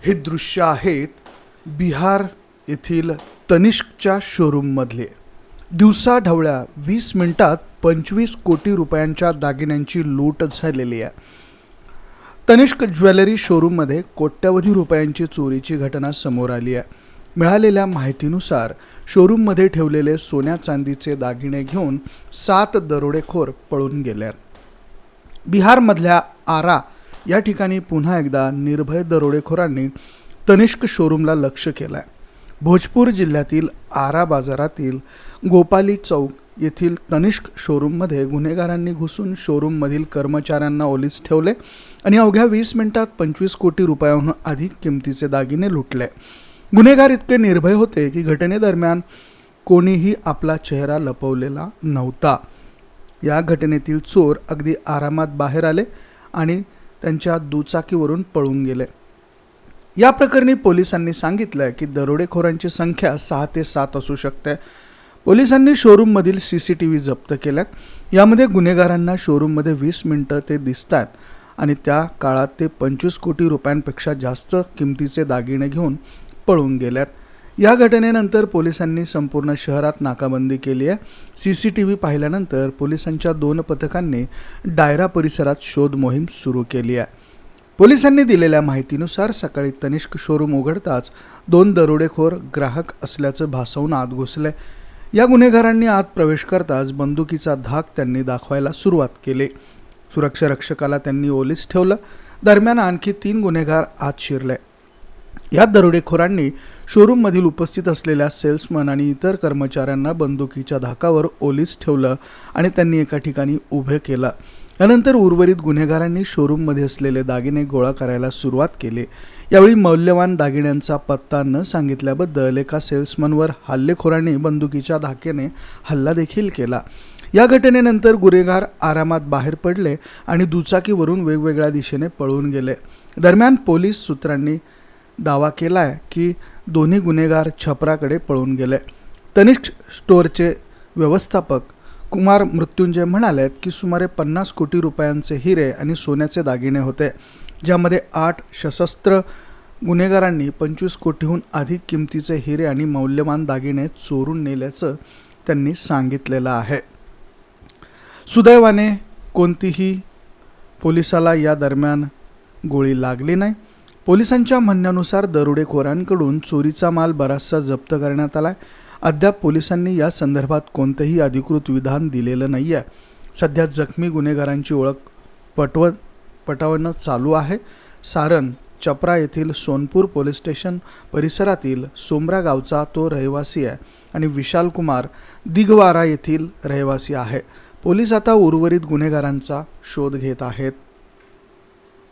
हे दृश्य आहेत बिहार येथील तनिष्कच्या शोरूममधले दिवसा ढवळ्या वीस मिनिटात पंचवीस कोटी रुपयांच्या दागिन्यांची लूट झालेली आहे. तनिष्क ज्वेलरी शोरूममध्ये कोट्यवधी रुपयांची चोरीची घटना समोर आली आहे. मिळालेल्या माहितीनुसार शोरूममध्ये ठेवलेले सोन्या चांदीचे दागिने घेऊन सात दरोडेखोर पळून गेले बिहारमधल्या आरा या ठिकाणी पुन्हा एकदा निर्भय दरोडेखोरांनी तनिष्क शोरूमला लक्ष केलं आहे भोजपूर जिल्ह्यातील आरा बाजारातील गोपाली चौक येथील तनिष्क शोरूममध्ये गुन्हेगारांनी घुसून शोरूममधील कर्मचाऱ्यांना ओलीस ठेवले आणि अवघ्या वीस मिनिटात पंचवीस कोटी रुपयाहून अधिक किमतीचे दागिने लुटले. गुन्हेगार इतके निर्भय होते की घटनेदरम्यान कोणीही आपला चेहरा लपवलेला नव्हता. या घटनेतील चोर अगदी आरामात बाहेर आले आणि त्यांच्या दुचाकीवरून पळून गेले. या प्रकरणी पोलिसांनी सांगितलं की दरोडेखोरांची संख्या सहा ते सात असू शकते. पोलिसांनी शोरूममधील सी सी टी व्ही जप्त केल्यात. यामध्ये गुन्हेगारांना शोरूममध्ये वीस मिनटं ते दिसतात आणि त्या काळात ते पंचवीस कोटी रुपयांपेक्षा जास्त किमतीचे दागिने घेऊन पळून गेल्यात. या घटनेनंतर पोलिसांनी संपूर्ण शहरात नाकाबंदी केली आहे. सी सी टी व्ही पाहिल्यानंतर पोलिसांच्या दोन पथकांनी डायरा परिसरात शोध मोहीम सुरू केली आहे. पोलिसांनी दिलेल्या माहितीनुसार सकाळी तनिष्क शोरूम उघडताच दोन दरोडेखोर ग्राहक असल्याचं भासवून आत घुसले. या गुन्हेगारांनी आत प्रवेश करताच बंदुकीचा धाक त्यांनी दाखवायला सुरुवात केली. सुरक्षा रक्षकाला त्यांनी ओलीस ठेवलं. दरम्यान आणखी तीन गुन्हेगार आत शिरले. या दरोडेखोरांनी शोरूममधील उपस्थित असलेल्या सेल्समन आणि इतर कर्मचाऱ्यांना बंदुकीच्या धाकावर ओलीस ठेवलं आणि त्यांनी एका ठिकाणी उभे केलं. यानंतर उर्वरित गुन्हेगारांनी शोरूममध्ये असलेले दागिने गोळा करायला सुरुवात केली. यावेळी मौल्यवान दागिन्यांचा पत्ता न सांगितल्याबद्दल एका सेल्समनवर हल्लेखोरांनी बंदुकीच्या धाकेने हल्ला देखील केला. या घटनेनंतर गुन्हेगार आरामात बाहेर पडले आणि दुचाकीवरून वेगवेगळ्या दिशेने पळून गेले. दरम्यान पोलीस सूत्रांनी दावा केला आहे की दोन्ही गुन्हेगार छपराकडे पळून गेले. तनिष्क स्टोअरचे व्यवस्थापक कुमार मृत्युंजय म्हणाले की सुमारे पन्नास कोटी रुपयांचे हिरे आणि सोन्याचे दागिने होते ज्यामध्ये आठ सशस्त्र गुन्हेगारांनी पंचवीस कोटीहून अधिक किमतीचे हिरे आणि मौल्यवान दागिने चोरून नेल्याचं त्यांनी सांगितलेलं आहे. सुदैवाने कोणतीही पोलिसाला या दरम्यान गोळी लागली नाही. पोलिसांच्या म्हणण्यानुसार दरोडेखोरांकडून चोरीचा माल बराचसा जप्त करण्यात आला अद्याप पोलिसांनी या संदर्भात कोणतंही अधिकृत विधान दिलेलं नाही आहे सध्या जखमी गुन्हेगारांची ओळख पटवत पटवणं चालू आहे. सारण चपरा येथील सोनपूर पोलीस स्टेशन परिसरातील सोमरा गावचा तो रहिवासी आहे आणि विशाल कुमार दिगवारा येथील रहिवासी आहे. पोलीस आता उर्वरित गुन्हेगारांचा शोध घेत आहेत.